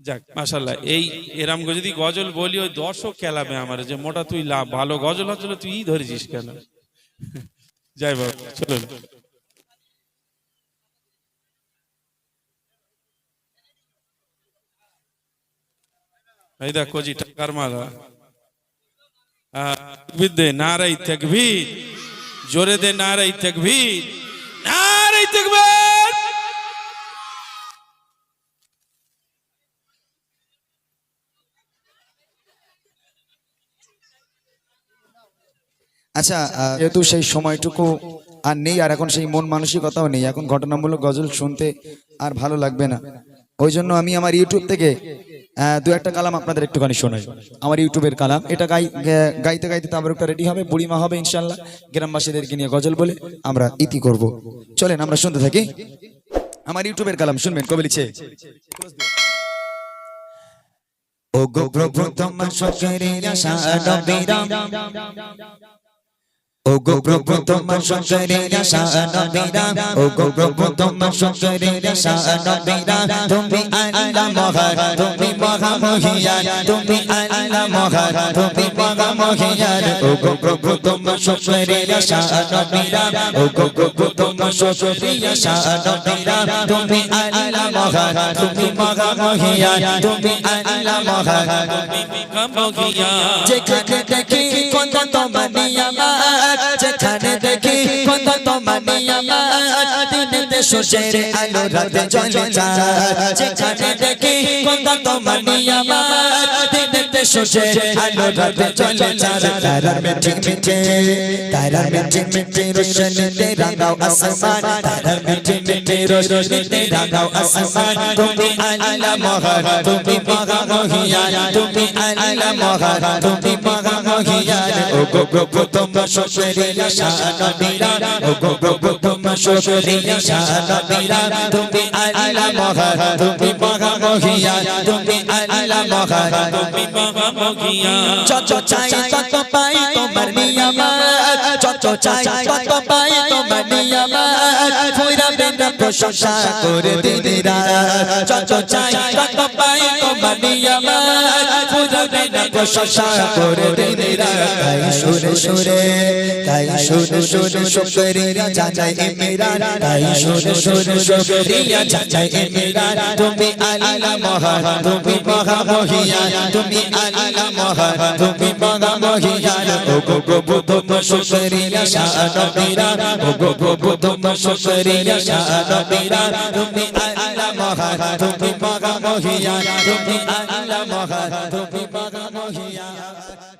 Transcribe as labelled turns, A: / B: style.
A: যাক মাশাল্লাহ এই এরাম যদি গজল বলি ওই দর্শক খেলাবে আমার যে মোটা তুই লাভ ভালো গজল হচ্ছিল তুই ধরেছিস কেন? যাই বাবু চলুন। এই দেখ কজি টাকার মালা। নারাই তকবীর। জোরে দে নারাই তকবীর নারাই তকবীর
B: আচ্ছা আহ, যেহেতু সেই সময়টুকু আর নেই আর এখন সেই মন মানসিকতাও নেই এখন ঘটনামূলক গজল শুনতে আর ভালো লাগবে না। ওই জন্য আমি আমার ইউটিউব থেকে আহ, দু একটা কালাম আপনাদের একটুখানি শোনাই। আমার ইউটিউবের কালাম এটা গাই গাইতে গাইতে তারপর একটা রেডি হবে বুড়িমা হবে ইনশাল্লাহ গ্রামবাসীদেরকে নিয়ে গজল বলে আমরা ইতি করব। চলেন আমরা শুনতে থাকি। আমার ইউটিউবের কালাম শুনবেন কবে লিখছে। ও গো নবীরাম। ও গো প্রভু তোমার শোকের আশা নবীরাম ও গো প্রভু তোমার শোকের আশা নবীরাম তুমি আল্লাহ মহান তুমি মহা মহিয়ান তুমি আল্লাহ মহান তুমি মহা মহিয়ান ও গো প্রভু তোমার শোকের আশা নবীরাম ও গো প্রভু তোমার শোকের আশা নবীরাম তুমি আল্লাহ মহান তুমি মহা মহিয়ান তুমি আল্লাহ মহান যেখানে দেখি কত তোমার নিয়ামত যেখানে দেখি, কত তোমার নিয়ামত দিনেতে সূর্যের আলো রাতে জ্বলে যায় যেখানে দেখি, কত তোমানি নিয়ামত দিনেতে সূর্যের আলো রাতে জ্বলে যায় তারার মিঠে মিঠে তারার মিঠে মিঠে রোশনীতে রাঙাও আসমান তারার মিঠে মিঠে রোশনীতে রাঙাও আসমান তুমি আল্লাহ মহান তুমি মহা মহিয়ান তুমি আল্লাহ মহান তুমি মহা মহিয়ান ও গো গো গো তোমার শোষেরিয়া শানবীরা ও গো গো গো তোমার শোষেরিয়া শানবীরা তুমি আল্লাহ মহান তুমি মহা মহিয়ান তুমি আল্লাহ মহান তুমি মহা মহিয়ান যত চাই তত পাই তোমার নিয়ামত। যত চাই তত পাই তোমার নিয়ামত। ফুইরা বেনা প্রশংসা করে দিদিরা যত চাই তত পাই তোমার নিয়ামত। বেনা প্রশংসা করে দিদিরা তাই সুরে সুরে তাই সুরে সুরে শুকরিয়া জানাই ইমরান তাই সুরে সুরে গো গো গো গো তুমি আল্লাহ মহান তুমি মহা মহিয়া তুমি আল্লাহ মহা তুমি মহা মহিয়ান